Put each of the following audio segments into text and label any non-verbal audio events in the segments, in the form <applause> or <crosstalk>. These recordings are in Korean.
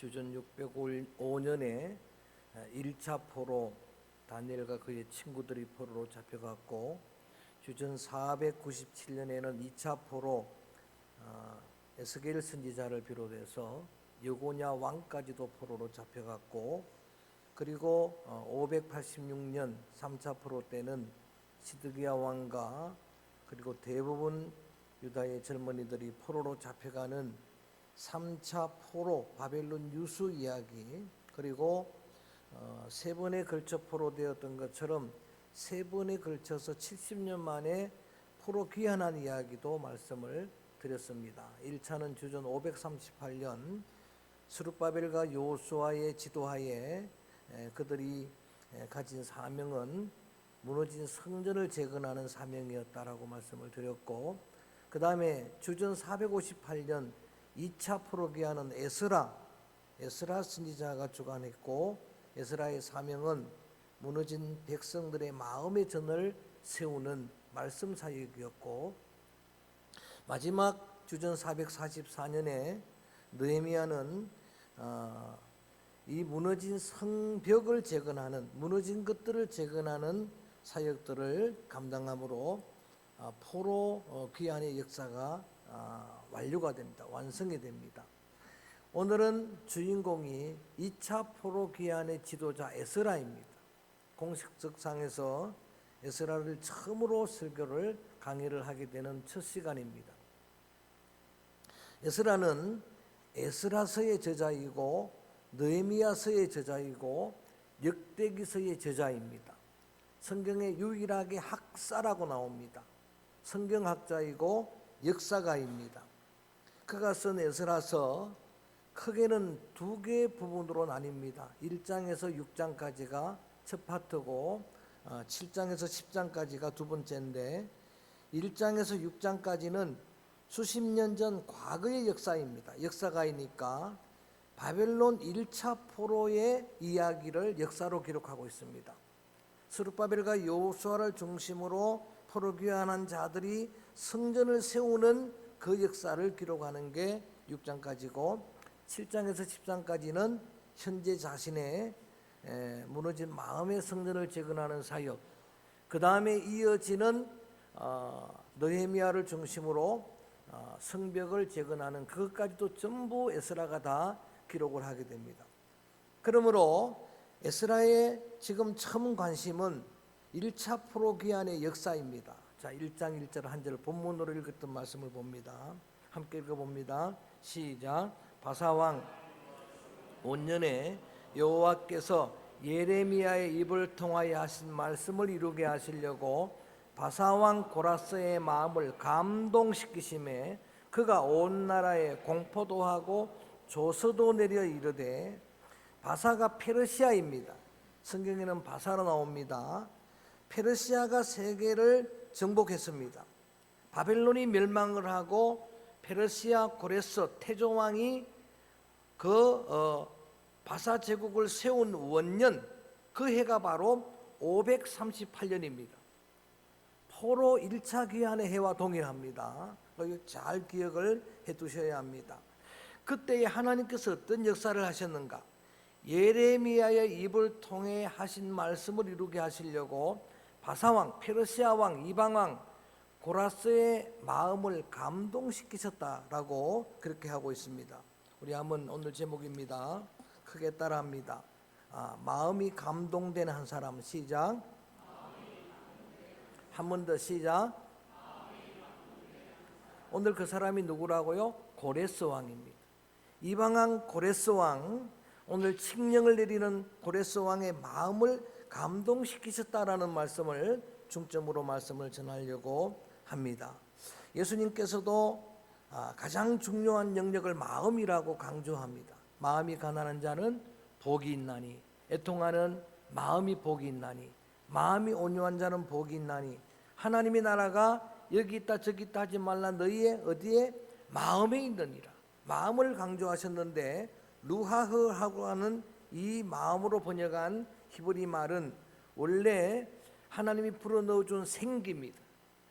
주전 605년에 1차 포로 다니엘과 그의 친구들이 포로로 잡혀갔고 주전 497년에는 2차 포로 어, 에스겔 선지자를 비롯해서 여고냐 왕까지도 포로로 잡혀갔고 그리고 586년 3차 포로 때는 시드기야 왕과 그리고 대부분 유다의 젊은이들이 포로로 잡혀가는 3차 포로 바벨론 유수 이야기 그리고 어, 세 번에 걸쳐 포로되었던 것처럼 세 번에 걸쳐서 70년 만에 포로 귀환한 이야기도 말씀을 드렸습니다. 1차는 주전 538년 수르바벨과 요수아의 지도하에 에, 그들이 에, 가진 사명은 무너진 성전을 재건하는 사명이었다라고 말씀을 드렸고 그 다음에 주전 458년 2차 포로기하는 에스라 에스라 선지자가 주관했고 에스라의 사명은 무너진 백성들의 마음의 전을 세우는 말씀 사역이었고 마지막 주전 444년에 느헤미야는 어, 이 무너진 성벽을 재건하는 무너진 것들을 재건하는 사역들을 감당함으로 어, 포로 어, 귀환의 역사가 아, 완료가 됩니다. 완성이 됩니다. 오늘은 주인공이 2차 포로 귀환의 지도자 에스라입니다. 공식적상에서 에스라를 처음으로 설교를 강의를 하게 되는 첫 시간입니다. 에스라는 에스라서의 저자이고 느헤미야서의 저자이고 역대기서의 저자입니다. 성경에 유일하게 학사라고 나옵니다. 성경학자이고 역사가입니다. 그가 쓴 에스라서 크게는 두 개의 부분으로 나뉩니다. 1장에서 6장까지가 첫 파트고 7장에서 10장까지가 두 번째인데 1장에서 6장까지는 수십 년 전 과거의 역사입니다. 역사가이니까 바벨론 1차 포로의 이야기를 역사로 기록하고 있습니다. 스룹바벨과 요수아를 중심으로 포로 귀환한 자들이 성전을 세우는 그 역사를 기록하는 게 6장까지고 7장에서 10장까지는 현재 자신의 무너진 마음의 성전을 재건하는 사역 그 다음에 이어지는 어, 느헤미야를 중심으로 어, 성벽을 재건하는 그것까지도 전부 에스라가 다 기록을 하게 됩니다. 그러므로 에스라의 지금 처음 관심은 1차 포로 귀환의 역사입니다. 자, 1장 1절 한 절 본문으로 읽었던 말씀을 봅니다. 함께 읽어 봅니다. 시작. 바사 왕 5년에 여호와께서 예레미야의 입을 통하여 하신 말씀을 이루게 하시려고 바사 왕 고라스의 마음을 감동시키심에 그가 온 나라에 공포도 하고 조서도 내려 이르되 바사가 페르시아입니다. 성경에는 바사로 나옵니다. 페르시아가 세계를 정복했습니다. 바벨론이 멸망을 하고 페르시아 고레스 태조 왕이 그 어, 바사 제국을 세운 원년 그 해가 바로 538년입니다. 포로 1차 귀환의 해와 동일합니다. 잘 기억을 해 두셔야 합니다. 그때에 하나님께서 어떤 역사를 하셨는가? 예레미야의 입을 통해 하신 말씀을 이루게 하시려고 바사왕, 페르시아 왕, 이방 왕 고라스의 마음을 감동시키셨다라고 그렇게 하고 있습니다. 우리 한번 오늘 제목입니다. 크게 따라합니다. 아, 마음이 감동되는 한 사람 시작. 한 번 더 시작. 오늘 그 사람이 누구라고요? 고레스 왕입니다. 이방왕 고레스 왕 오늘 칙령을 내리는 고레스 왕의 마음을 감동시키셨다라는 말씀을 중점으로 말씀을 전하려고 합니다. 예수님께서도 아, 가장 중요한 영역을 마음이라고 강조합니다. 마음이 가난한 자는 복이 있나니 애통하는 마음이 복이 있나니 마음이 온유한 자는 복이 있나니 하나님의 나라가 여기 있다 저기 있다 하지 말라 너희의 어디에 마음에 있느니라 마음을 강조하셨는데 루하흐하고 하는 이 마음으로 번역한 히브리 말은 원래 하나님이 불어넣어준 생기입니다.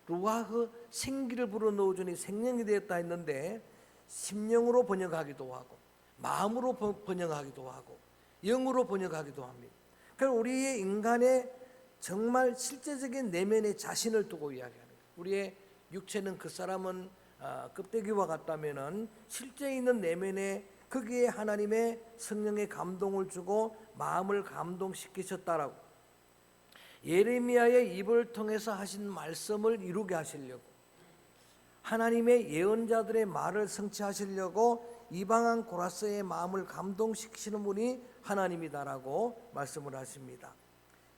루하흐 생기를 불어넣어주니 생명이 되었다 했는데 심령으로 번역하기도 하고 마음으로 번- 번역하기도 하고 영으로 번역하기도 합니다. 그럼 우리의 인간의 정말 실제적인 내면의 자신을 두고 거예요. 우리의 육체는 그 사람은 아, 껍데기와 같다면은 실제 있는 내면에 거기에 하나님의 성령의 감동을 주고 마음을 감동시키셨다라고 예레미야의 입을 통해서 하신 말씀을 이루게 하시려고 하나님의 예언자들의 말을 성취하시려고 이방한 고라스의 마음을 감동시키시는 분이 하나님이다라고 말씀을 하십니다.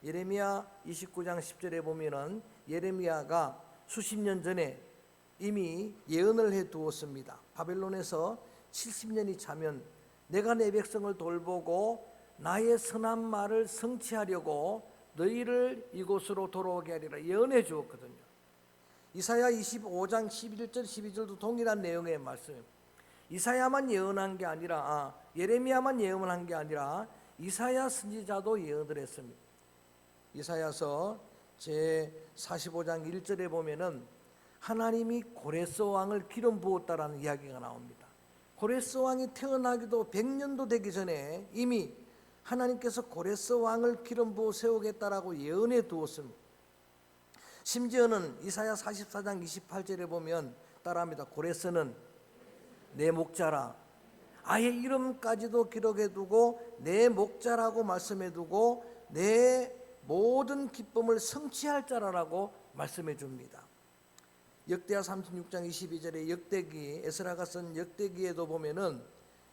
예레미야 29장 10절에 보면은 예레미야가 수십 년 전에 이미 예언을 해 두었습니다. 바벨론에서 70년이 차면 내가 내 백성을 돌보고 나의 선한 말을 성취하려고 너희를 이곳으로 돌아오게 하리라 예언해 주었거든요. 이사야 25장 11절 12절도 동일한 내용의 말씀. 이사야만 예언한 게 아니라 아, 예레미야만 예언한 게 아니라 이사야 선지자도 예언을 했습니다. 이사야서 제 45장 1절에 보면은 하나님이 고레스 왕을 기름 부었다라는 이야기가 나옵니다. 고레스 왕이 태어나기도 100년도 되기 전에 이미 하나님께서 고레스 왕을 기름 부어 세우겠다라고 예언해 두었습니다. 심지어는 이사야 44장 28절에 보면 따라합니다. 고레스는 내 목자라. 아예 이름까지도 기록해 두고 내 목자라고 말씀해 두고 내 모든 기쁨을 성취할 자라라고 말씀해 줍니다. 역대하 36장 22절의 역대기 에스라가 쓴 역대기에도 보면은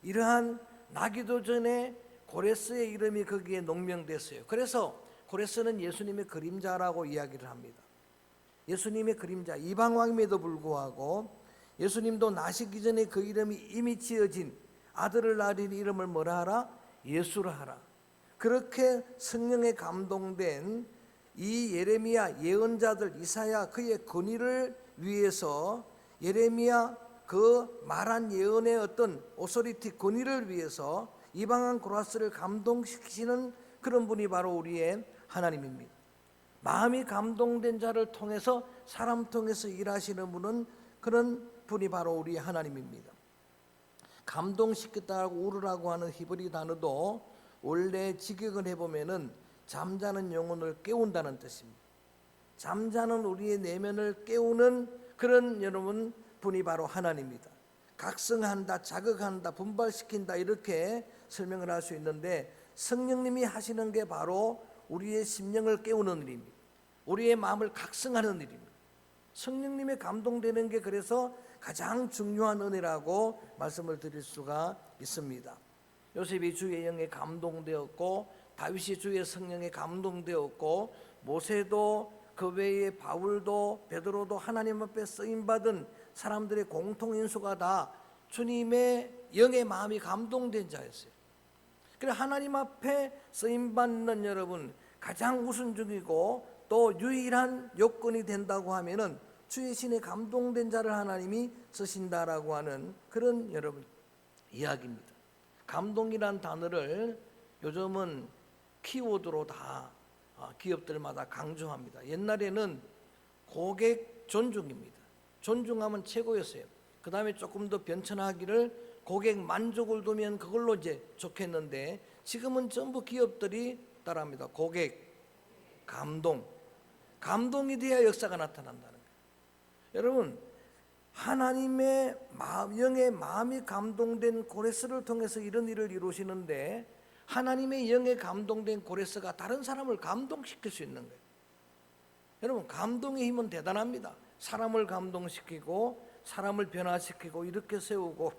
이러한 나기도 전에 고레스의 이름이 거기에 농명됐어요. 그래서 고레스는 예수님의 그림자라고 이야기를 합니다. 예수님의 그림자 이방 왕임에도 불구하고 예수님도 나시기 전에 그 이름이 이미 지어진 아들을 낳은 이름을 뭐라 하라? 예수라 하라. 그렇게 성령에 감동된 이 예레미야 예언자들 이사야 그의 권위를 위해서 예레미야 그 말한 예언의 어떤 오소리티 권위를 위해서 이방한 고라스를 감동시키시는 그런 분이 바로 우리의 하나님입니다. 마음이 감동된 자를 통해서 사람 통해서 일하시는 분은 그런 분이 바로 우리 하나님입니다. 감동시켰다고 우르라고 하는 히브리 단어도 원래 직역을 해보면은 잠자는 영혼을 깨운다는 뜻입니다. 잠자는 우리의 내면을 깨우는 그런 여러분 분이 바로 하나님입니다. 각성한다, 자극한다, 분발시킨다 이렇게 설명을 할 수 있는데 성령님이 하시는 게 바로 우리의 심령을 깨우는 일입니다. 우리의 마음을 각성하는 일입니다. 성령님의 감동되는 게 그래서 가장 중요한 은혜라고 말씀을 드릴 수가 있습니다. 요셉이 주의 영에 감동되었고 다윗이 주의 성령에 감동되었고 모세도 그 외에 바울도 베드로도 하나님 앞에 쓰임 받은 사람들의 공통 인수가 다 주님의 영의 마음이 감동된 자였어요. 그래 하나님 앞에 쓰임 받는 여러분 가장 우선적이고 또 유일한 요건이 된다고 하면은 주의 신에 감동된 자를 하나님이 쓰신다라고 하는 그런 여러분 이야기입니다. 감동이란 단어를 요즘은 키워드로 다 어, 기업들마다 강조합니다. 옛날에는 고객 존중입니다. 존중하면 최고였어요. 그 다음에 조금 더 변천하기를 고객 만족을 두면 그걸로 이제 좋겠는데 지금은 전부 기업들이 따라합니다. 고객 감동, 감동이 돼야 역사가 나타난다는 거예요. 여러분 하나님의 마음, 영의 마음이 감동된 고레스를 통해서 이런 일을 이루시는데 하나님의 영에 감동된 고레스가 다른 사람을 감동시킬 수 있는 거예요. 여러분 감동의 힘은 대단합니다. 사람을 감동시키고 사람을 변화시키고 이렇게 세우고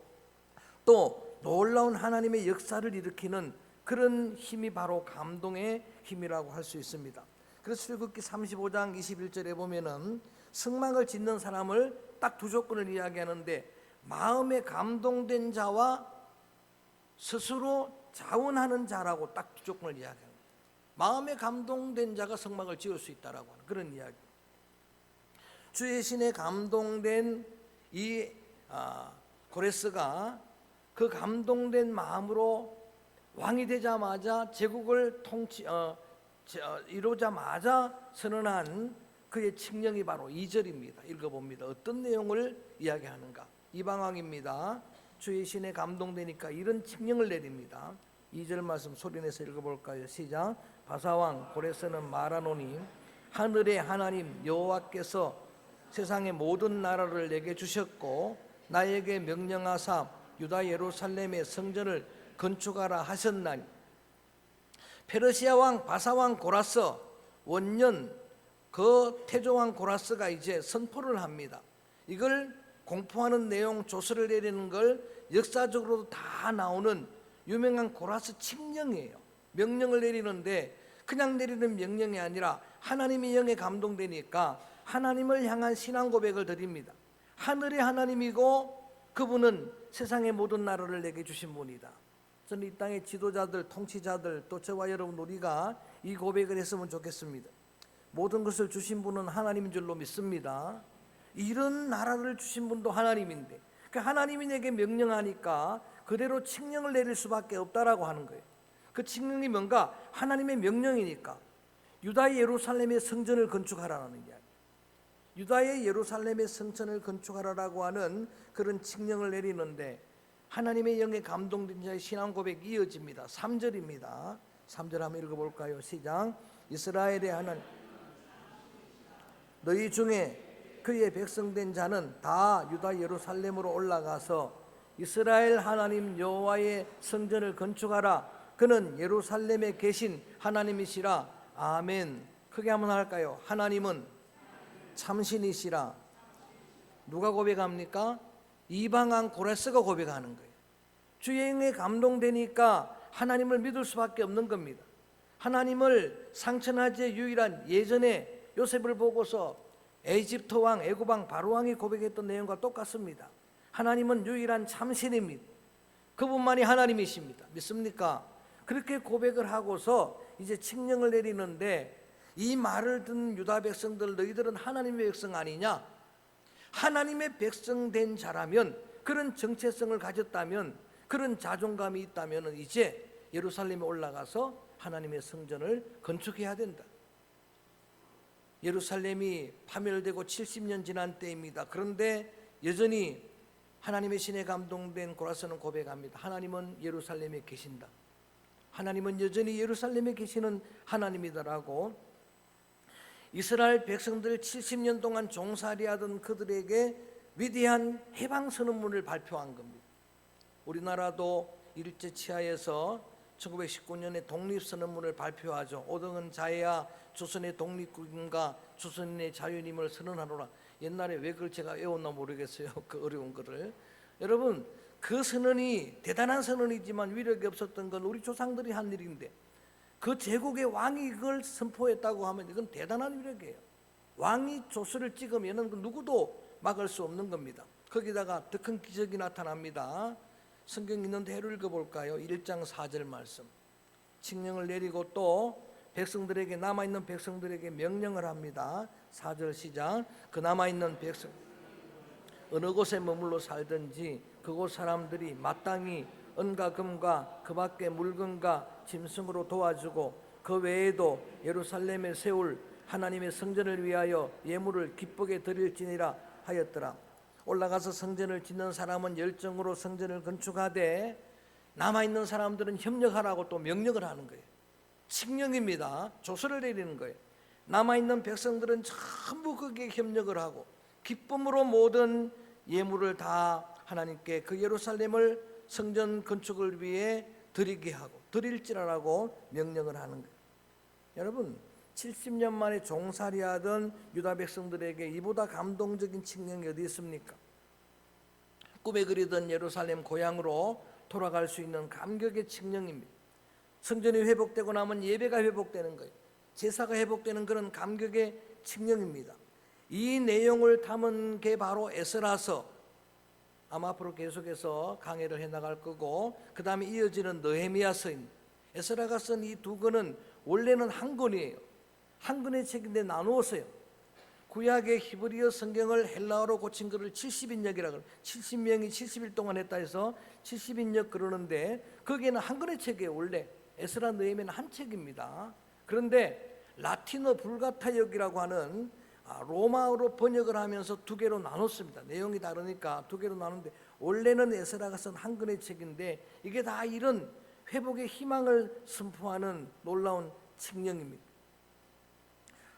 또 놀라운 하나님의 역사를 일으키는 그런 힘이 바로 감동의 힘이라고 할 수 있습니다. 그래서 출애굽기 35장 21절에 보면은 성막을 짓는 사람을 딱 두 조건을 이야기하는데 마음에 감동된 자와 스스로 자원하는 자라고 딱 두 조건을 이야기합니다. 마음에 감동된 자가 성막을 지을 수 있다라고 하는 그런 이야기. 주의 신에 감동된 이 아, 고레스가 그 감동된 마음으로 왕이 되자마자 제국을 통치 어, 이루자마자 선언한 그의 칙령이 바로 2절입니다. 읽어봅니다. 어떤 내용을 이야기하는가? 이방왕입니다. 주의 신에 감동되니까 이런 칙령을 내립니다. 2절 말씀 소리내서 읽어볼까요? 시작. 바사왕 고레스는 말하노니 하늘의 하나님 여호와께서 세상의 모든 나라를 내게 주셨고 나에게 명령하사 유다 예루살렘의 성전을 건축하라 하셨나니 페르시아 왕 바사 왕 고라스 원년 그 태조 왕 고라스가 이제 선포를 합니다. 이걸 공포하는 내용 조서를 내리는 걸 역사적으로도 다 나오는 유명한 고라스 칙령이에요. 명령을 내리는데 그냥 내리는 명령이 아니라 하나님의 영에 감동되니까 하나님을 향한 신앙 고백을 드립니다. 하늘의 하나님이고 그분은 세상의 모든 나라를 내게 주신 분이다. 저는 이 땅의 지도자들, 통치자들, 또 저와 여러분 우리가 이 고백을 했으면 좋겠습니다. 모든 것을 주신 분은 하나님인 줄로 믿습니다. 이런 나라를 주신 분도 하나님인데, 그 하나님이 내게 명령하니까 그대로 칙령을 내릴 수밖에 없다라고 하는 거예요. 그 칙령이 뭔가 하나님의 명령이니까 유다의 예루살렘의 성전을 건축하라는 이야기. 유다의 예루살렘의 성전을 건축하라라고 하는 그런 칙령을 내리는데 하나님의 영에 감동된 자의 신앙 고백이 이어집니다. 3절입니다. 3절 한번 읽어 볼까요? 시작. 이스라엘의 하나님 너희 중에 그의 백성된 자는 다 유다 예루살렘으로 올라가서 이스라엘 하나님 여호와의 성전을 건축하라. 그는 예루살렘에 계신 하나님이시라. 아멘. 크게 한번 할까요? 하나님은 참신이시라. 누가 고백합니까? 이방한 고레스가 고백하는 거예요. 주의 영에 감동되니까 하나님을 믿을 수밖에 없는 겁니다. 하나님을 상천하지의 유일한 예전에 요셉을 보고서 에집트 왕, 애굽 왕, 바로 왕이 고백했던 내용과 똑같습니다. 하나님은 유일한 참신입니다. 그분만이 하나님이십니다. 믿습니까? 그렇게 고백을 하고서 이제 칙령을 내리는데 이 말을 듣는 유다 백성들 너희들은 하나님의 백성 아니냐? 하나님의 백성 된 자라면 그런 정체성을 가졌다면 그런 자존감이 있다면 이제 예루살렘에 올라가서 하나님의 성전을 건축해야 된다. 예루살렘이 파멸되고 70년 지난 때입니다. 그런데 여전히 하나님의 신에 감동된 고라스는 고백합니다. 하나님은 예루살렘에 계신다. 하나님은 여전히 예루살렘에 계시는 하나님이다라고 이스라엘 백성들 70년 동안 종살이하던 그들에게 위대한 해방 선언문을 발표한 겁니다. 우리나라도 일제 치하에서 1919년에 독립 선언문을 발표하죠. 오등은 자해야 조선의 독립국인과 조선의 자유님을 선언하노라. 옛날에 왜 그걸 제가 외웠나 모르겠어요. <laughs> 그 어려운 거를. 여러분 그 선언이 대단한 선언이지만 위력이 없었던 건 우리 조상들이 한 일인데 그 제국의 왕이 그걸 선포했다고 하면 이건 대단한 위력이에요. 왕이 조서를 찍으면은 그 누구도 막을 수 없는 겁니다. 거기다가 더 큰 기적이 나타납니다. 성경 있는데 해를 읽어볼까요? 1장 4절 말씀. 칙령을 내리고 또 백성들에게 남아있는 백성들에게 명령을 합니다. 4절 시작. 그 남아있는 백성 어느 곳에 머물러 살든지 그곳 사람들이 마땅히 은과 금과 그 밖의 물건과 짐승으로 도와주고 그 외에도 예루살렘에 세울 하나님의 성전을 위하여 예물을 기쁘게 드릴지니라 하였더라. 올라가서 성전을 짓는 사람은 열정으로 성전을 건축하되 남아 있는 사람들은 협력하라고 또 명령을 하는 거예요. 칙령입니다. 조서를 내리는 거예요. 남아 있는 백성들은 전부 거기에 협력을 하고 기쁨으로 모든 예물을 다 하나님께 그 예루살렘을 성전 건축을 위해 드리게 하고 드릴지라라고 명령을 하는 거예요. 여러분 70년 만에 종살이 하던 유다 백성들에게 이보다 감동적인 칙령이 어디 있습니까? 꿈에 그리던 예루살렘 고향으로 돌아갈 수 있는 감격의 칙령입니다. 성전이 회복되고 나면 예배가 회복되는 거예요. 제사가 회복되는 그런 감격의 칙령입니다. 이 내용을 담은 게 바로 에스라서 아마 앞으로 계속해서 강해를 해 나갈 거고 그 다음에 이어지는 느헤미야 서인 에스라가 쓴 이 두 권은 원래는 한 권이에요. 한 권의 책인데 나누었어요. 구약의 히브리어 성경을 헬라어로 고친 것을 70인역이라고 그래요. 70명이 70일 동안 했다 해서 70인역 그러는데 거기에는 한 권의 책이에요. 원래 에스라 느헤미야는 한 책입니다. 그런데 라틴어 불가타역이라고 하는 아, 로마어로 번역을 하면서 두 개로 나눴습니다. 내용이 다르니까 두 개로 나누는데 원래는 에스라가 쓴한 권의 책인데 이게 다 이런 회복의 희망을 선포하는 놀라운 칙령입니다.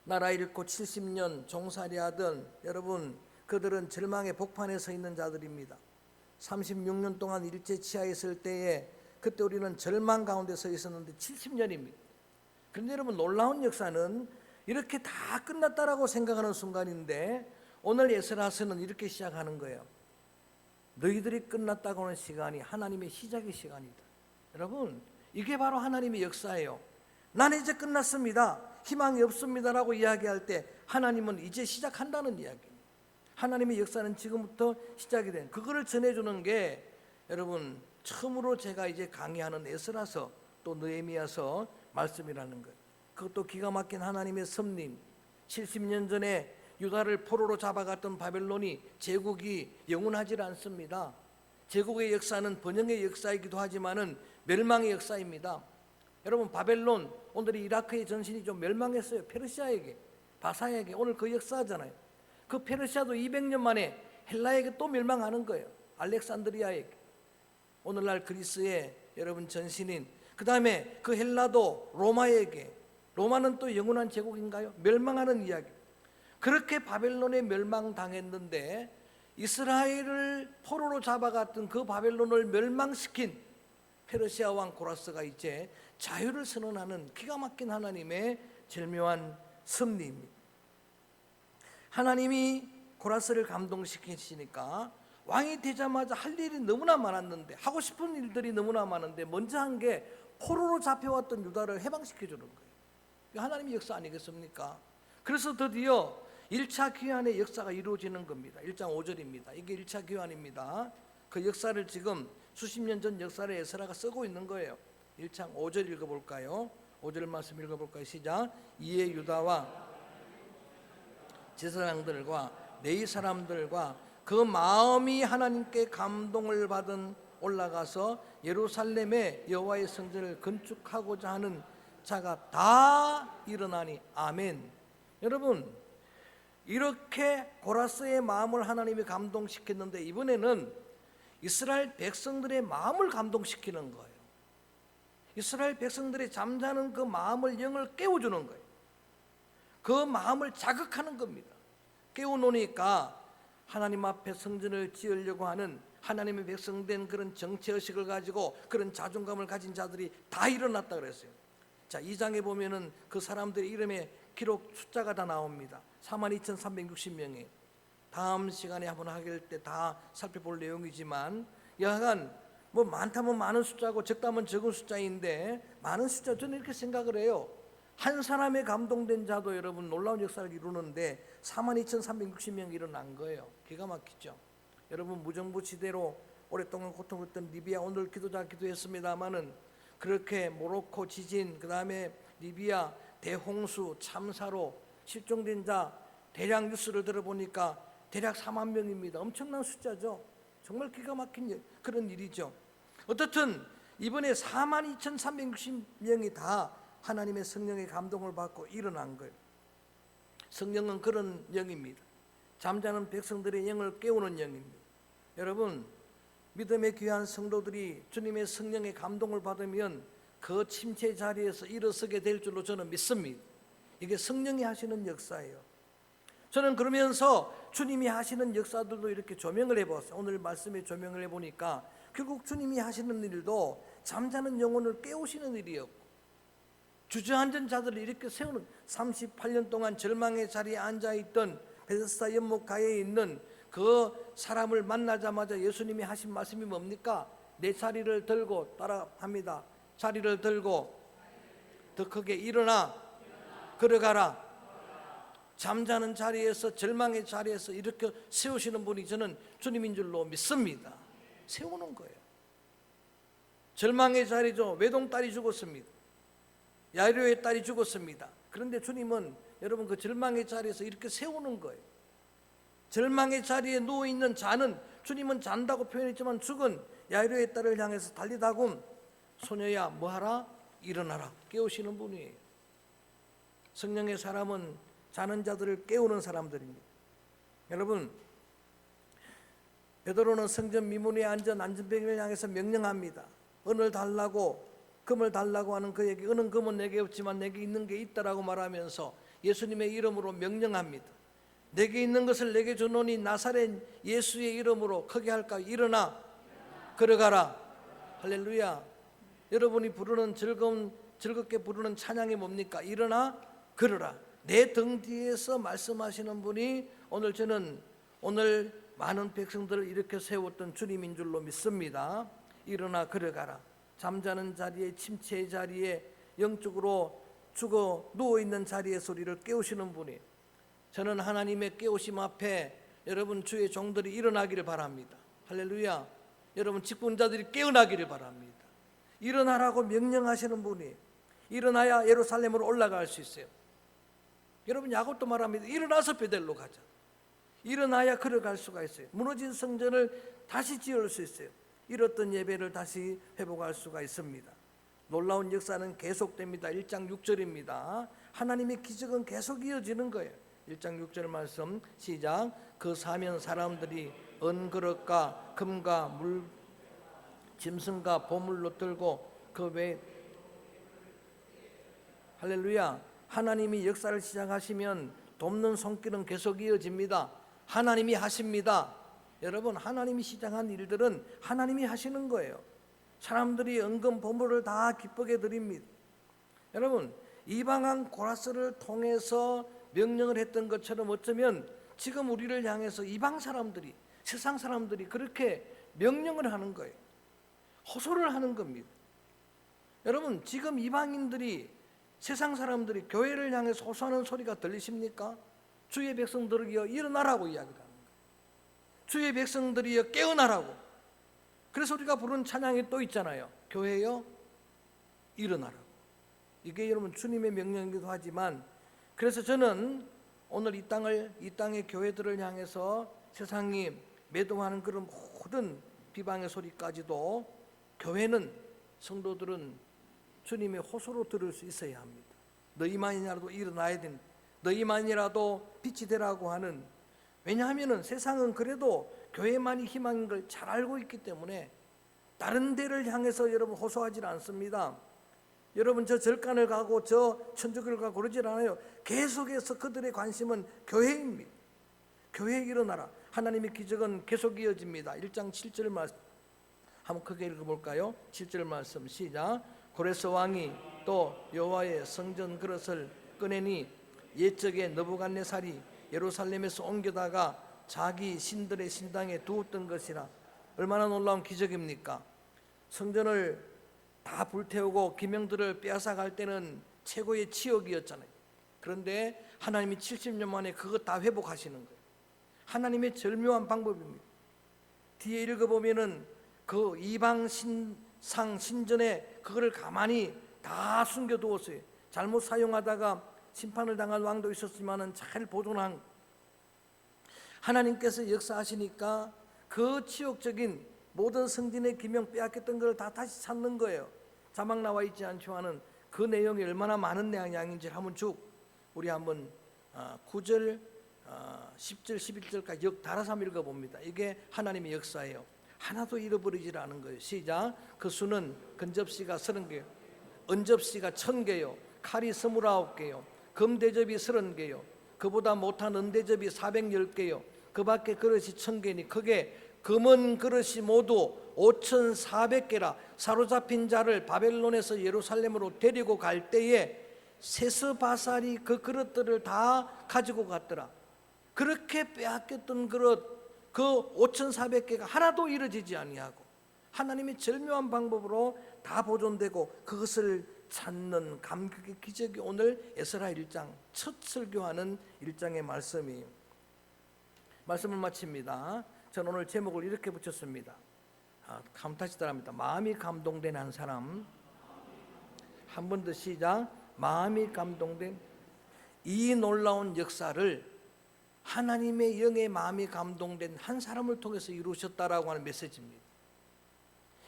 나라 잃고 70년 종살이 하던 여러분 그들은 절망의 복판에 서 있는 자들입니다. 36년 동안 일제 치하에 있을 때에 그때 우리는 절망 가운데 서 있었는데 70년입니다. 그런데 여러분 놀라운 역사는 이렇게 다 끝났다라고 생각하는 순간인데 오늘 예스라서는 이렇게 시작하는 거예요. 너희들이 끝났다고 하는 시간이 하나님의 시작의 시간이다. 여러분 이게 바로 하나님의 역사예요. 나는 이제 끝났습니다. 희망이 없습니다라고 이야기할 때 하나님은 이제 시작한다는 이야기입니다. 하나님의 역사는 지금부터 시작이 된 그거를 전해주는 게 여러분 처음으로 제가 이제 강의하는 에스라서 또 느헤미야서 말씀이라는 거예요. 그것도 기가 막힌 하나님의 섭림. 70년 전에 유다를 포로로 잡아갔던 바벨론이 제국이 영원하지 않습니다. 제국의 역사는 번영의 역사이기도 하지만은 멸망의 역사입니다. 여러분 바벨론 오늘이 이라크의 전신이 좀 멸망했어요. 페르시아에게 바사에게 오늘 그 역사잖아요. 그 페르시아도 200년 만에 헬라에게 또 멸망하는 거예요. 알렉산드리아에게 오늘날 그리스의 여러분 전신인 그 다음에 그 헬라도 로마에게 로마는 또 영원한 제국인가요? 멸망하는 이야기. 그렇게 바벨론에 멸망당했는데 이스라엘을 포로로 잡아갔던 그 바벨론을 멸망시킨 페르시아 왕 고라스가 이제 자유를 선언하는 기가 막힌 하나님의 절묘한 섭리입니다. 하나님이 고라스를 감동시키시니까 왕이 되자마자 할 일이 너무나 많았는데 하고 싶은 일들이 너무나 많은데 먼저 한 게 포로로 잡혀왔던 유다를 해방시켜 주는 거예요. 하나님의 역사 아니겠습니까? 그래서 드디어 1차 귀환의 역사가 이루어지는 겁니다. 1장 5절입니다. 이게 1차 귀환입니다. 그 역사를 지금 수십 년 전 역사를 에스라가 쓰고 있는 거예요. 1장 5절 읽어볼까요? 5절 말씀 읽어볼까요? 시작. 이에 유다와 제사장들과 네이 사람들과 그 마음이 하나님께 감동을 받은 올라가서 예루살렘의 여호와의 성전을 건축하고자 하는 자가 다 일어나니 아멘. 여러분 이렇게 고라스의 마음을 하나님이 감동시켰는데 이번에는 이스라엘 백성들의 마음을 감동시키는 거예요. 이스라엘 백성들의 잠자는 그 마음을 영을 깨워주는 거예요. 그 마음을 자극하는 겁니다. 깨워놓으니까 하나님 앞에 성전을 지으려고 하는 하나님의 백성된 그런 정치 의식을 가지고 그런 자존감을 가진 자들이 다 일어났다 그랬어요. 자, 2장에 보면은 그 사람들의 이름에 기록 숫자가 다 나옵니다. 42,360명이 다음 시간에 한번 하길 때 다 살펴볼 내용이지만 여하간 뭐 많다면 많은 숫자고 적다면 적은 숫자인데 많은 숫자 저는 이렇게 생각을 해요. 한 사람의 감동된 자도 여러분 놀라운 역사를 이루는데 42,360명이 일어난 거예요. 기가 막히죠. 여러분 무정부 시대로 오랫동안 고통했던 리비아 오늘 기도자 기도했습니다마는 그렇게 모로코 지진 그 다음에 리비아 대홍수 참사로 실종된 자 대략 뉴스를 들어보니까 대략 4만 명입니다. 엄청난 숫자죠. 정말 기가 막힌 일- 그런 일이죠. 어떻든 이번에 4만 2,360명이 다 하나님의 성령의 감동을 받고 일어난 거예요. 성령은 그런 영입니다. 잠자는 백성들의 영을 깨우는 영입니다. 여러분, 믿음의 귀한 성도들이 주님의 성령의 감동을 받으면 그 침체 자리에서 일어서게 될 줄로 저는 믿습니다. 이게 성령이 하시는 역사예요. 저는 그러면서 주님이 하시는 역사들도 이렇게 조명을 해봤어요. 오늘 말씀에 조명을 해보니까 결국 주님이 하시는 일도 잠자는 영혼을 깨우시는 일이었고 주저앉은 자들을 이렇게 세우는 38년 동안 절망의 자리에 앉아 있던 베데스다 연못가에 있는 그 사람을 만나자마자 예수님이 하신 말씀이 뭡니까? 내 자리를 들고 따라합니다. 자리를 들고 더 크게 일어나 걸어가라. 잠자는 자리에서 절망의 자리에서 이렇게 세우시는 분이 저는 주님인 줄로 믿습니다. 세우는 거예요. 절망의 자리죠. 외동딸이 죽었습니다. 야이로의 딸이 죽었습니다. 그런데 주님은 여러분 그 절망의 자리에서 이렇게 세우는 거예요. 절망의 자리에 누워 있는 자는 주님은 잔다고 표현했지만 죽은 야이로의 딸을 향해서 달리다군 소녀야 뭐하라 일어나라 깨우시는 분이에요. 성령의 사람은 자는 자들을 깨우는 사람들입니다. 여러분 베드로는 성전 미문에 앉은 안전병을 향해서 명령합니다. 은을 달라고 금을 달라고 하는 그에게 은은 금은 내게 없지만 내게 있는 게 있다라고 말하면서 예수님의 이름으로 명령합니다. 내게 있는 것을 내게 주노니 나사렛 예수의 이름으로 크게 할까? 일어나. 걸어가라. 할렐루야. 여러분이 부르는 즐거운 즐겁게 부르는 찬양이 뭡니까? 일어나 걸어라. 내 등 뒤에서 말씀하시는 분이 오늘 저는 오늘 많은 백성들을 이렇게 세웠던 주님인 줄로 믿습니다. 일어나 걸어가라. 잠자는 자리에 침체의 자리에 영적으로 죽어 누워 있는 자리에 소리를 깨우시는 분이 저는 하나님의 깨우심 앞에 여러분 주의 종들이 일어나기를 바랍니다. 할렐루야. 여러분 직분자들이 깨어나기를 바랍니다. 일어나라고 명령하시는 분이 일어나야 예루살렘으로 올라갈 수 있어요. 여러분 야곱도 말합니다. 일어나서 베델로 가자. 일어나야 걸어갈 수가 있어요. 무너진 성전을 다시 지을 수 있어요. 잃었던 예배를 다시 회복할 수가 있습니다. 놀라운 역사는 계속됩니다. 1장 6절입니다. 하나님의 기적은 계속 이어지는 거예요. 1장 6절 말씀 시작. 그 사면 사람들이 은그릇과 금과 물 짐승과 보물로 들고 그 외 할렐루야. 하나님이 역사를 시작하시면 돕는 손길은 계속 이어집니다. 하나님이 하십니다. 여러분 하나님이 시작한 일들은 하나님이 하시는 거예요. 사람들이 은금 보물을 다 기쁘게 드립니다. 여러분 이방한 고라스를 통해서 명령을 했던 것처럼 어쩌면 지금 우리를 향해서 이방 사람들이 세상 사람들이 그렇게 명령을 하는 거예요. 호소를 하는 겁니다. 여러분 지금 이방인들이 세상 사람들이 교회를 향해서 호소하는 소리가 들리십니까? 주의 백성들이여 일어나라고 이야기를 하는 거예요. 주의 백성들이여 깨어나라고. 그래서 우리가 부른 찬양이 또 있잖아요. 교회여 일어나라고. 이게 여러분 주님의 명령이기도 하지만 그래서 저는 오늘 이 땅을 이 땅의 교회들을 향해서 세상이 매도하는 그런 모든 비방의 소리까지도 교회는 성도들은 주님의 호소로 들을 수 있어야 합니다. 너희만이라도 일어나야 된다. 너희만이라도 빛이 되라고 하는 왜냐하면은 세상은 그래도 교회만이 희망인 걸 잘 알고 있기 때문에 다른 데를 향해서 여러분 호소하지 않습니다. 여러분 저 절간을 가고 저 천주교를 가고 그러질 않아요. 계속해서 그들의 관심은 교회입니다. 교회에 일어나라. 하나님의 기적은 계속 이어집니다. 1장 7절 말씀 한번 크게 읽어볼까요? 7절 말씀 시작. 고레스 왕이 또 여호와의 성전 그릇을 꺼내니 옛적에 너부갓네살이 예루살렘에서 옮겨다가 자기 신들의 신당에 두었던 것이라 얼마나 놀라운 기적입니까? 성전을 다 불태우고 기명들을 빼앗아 갈 때는 최고의 치욕이었잖아요. 그런데 하나님이 70년 만에 그것 다 회복하시는 거예요. 하나님의 절묘한 방법입니다. 뒤에 읽어보면은 그 이방 신상 신전에 그거를 가만히 다 숨겨두었어요. 잘못 사용하다가 심판을 당할 왕도 있었지만은 잘 보존한 하나님께서 역사하시니까 그 치욕적인 모든 성진의 기명 빼앗겼던 걸 다 다시 찾는 거예요. 자막 나와 있지 않지만은 그 내용이 얼마나 많은 내용인지 한번 쭉 우리 한번 9절, 10절, 11절까지 역 달아서 읽어봅니다. 이게 하나님의 역사예요. 하나도 잃어버리질 않은 거예요. 시작. 그 수는 근접시가 서른 개요. 은접시가 천 개요. 칼이 스물아홉 개요. 금대접이 서른 개요. 그보다 못한 은대접이 사백열 개요. 그 밖에 그릇이 천 개니 크게 금은 그릇이 모두 5,400개라 사로잡힌 자를 바벨론에서 예루살렘으로 데리고 갈 때에 세스바살이 그 그릇들을 다 가지고 갔더라. 그렇게 빼앗겼던 그릇 그 5,400개가 하나도 이루어지지 아니하고 하나님의 절묘한 방법으로 다 보존되고 그것을 찾는 감격의 기적이 오늘 에스라 1장 첫 설교하는 1장의 말씀이에요. 말씀을 마칩니다. 저는 오늘 제목을 이렇게 붙였습니다. 아, 감타시 따라합니다. 마음이 감동된 한 사람. 한 번 더 시작. 마음이 감동된 이 놀라운 역사를 하나님의 영의 마음이 감동된 한 사람을 통해서 이루셨다라고 하는 메시지입니다.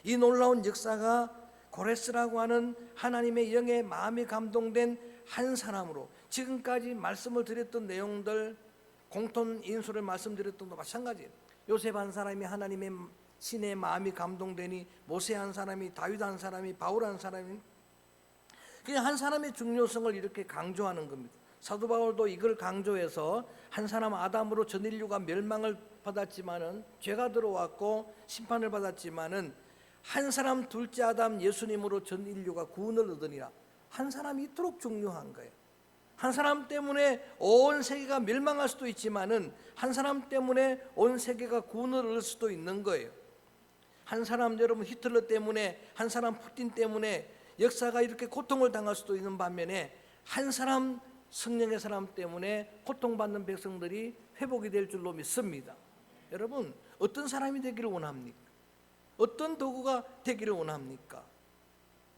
이 놀라운 역사가 고레스라고 하는 하나님의 영의 마음이 감동된 한 사람으로 지금까지 말씀을 드렸던 내용들 공통 인수를 말씀드렸던 것도 마찬가지예요. 요셉 한 사람이 하나님의 신의 마음이 감동되니 모세 한 사람이 다윗 한 사람이 바울 한 사람이 그냥 한 사람의 중요성을 이렇게 강조하는 겁니다. 사도 바울도 이걸 강조해서 한 사람 아담으로 전 인류가 멸망을 받았지만은 죄가 들어왔고 심판을 받았지만은 한 사람 둘째 아담 예수님으로 전 인류가 구원을 얻으니라. 한 사람이 이토록 중요한 거예요. 한 사람 때문에 온 세계가 멸망할 수도 있지만은 한 사람 때문에 온 세계가 구원을 얻을 수도 있는 거예요. 한 사람 여러분 히틀러 때문에 한 사람 푸틴 때문에 역사가 이렇게 고통을 당할 수도 있는 반면에 한 사람 성령의 사람 때문에 고통받는 백성들이 회복이 될 줄로 믿습니다. 여러분 어떤 사람이 되기를 원합니까? 어떤 도구가 되기를 원합니까?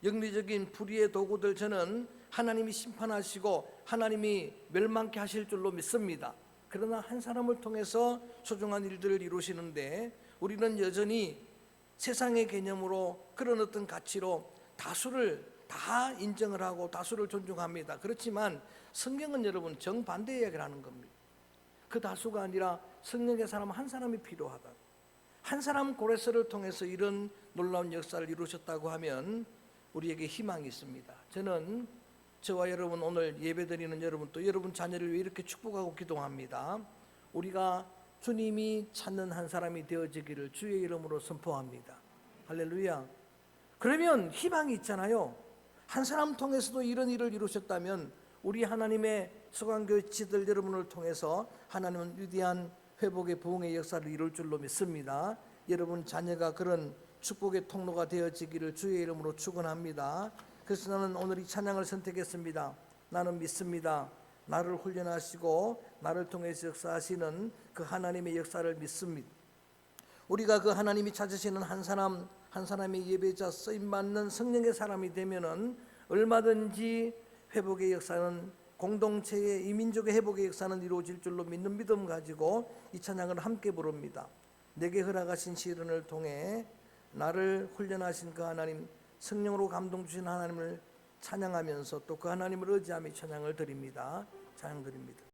영리적인 불의의 도구들 저는 하나님이 심판하시고 하나님이 멸망케 하실 줄로 믿습니다. 그러나 한 사람을 통해서 소중한 일들을 이루시는데 우리는 여전히 세상의 개념으로 그런 어떤 가치로 다수를 다 인정을 하고 다수를 존중합니다. 그렇지만 성경은 여러분 정반대 이야기를 하는 겁니다. 그 다수가 아니라 성령의 사람 한 사람이 필요하다. 한 사람 고레스를 통해서 이런 놀라운 역사를 이루셨다고 하면 우리에게 희망이 있습니다. 저는 저와 여러분 오늘 예배드리는 여러분 또 여러분 자녀를 위해 이렇게 축복하고 기도합니다. 우리가 주님이 찾는 한 사람이 되어지기를 주의 이름으로 선포합니다. 할렐루야. 그러면 희망이 있잖아요. 한 사람 통해서도 이런 일을 이루셨다면 우리 하나님의 서강교치들 여러분을 통해서 하나님은 위대한 회복의 부흥의 역사를 이룰 줄로 믿습니다. 여러분 자녀가 그런 축복의 통로가 되어지기를 주의 이름으로 축원합니다. 그래서 나는 오늘 이 찬양을 선택했습니다. 나는 믿습니다. 나를 훈련하시고 나를 통해서 역사하시는 그 하나님의 역사를 믿습니다. 우리가 그 하나님이 찾으시는 한 사람 한 사람의 예배자 쓰임 받는 성령의 사람이 되면은 얼마든지 회복의 역사는 공동체의 이민족의 회복의 역사는 이루어질 줄로 믿는 믿음 가지고 이 찬양을 함께 부릅니다. 내게 허락하신 시련을 통해 나를 훈련하신 그 하나님 성령으로 감동 주신 하나님을 찬양하면서 또 그 하나님을 의지하며 찬양을 드립니다. 찬양 드립니다.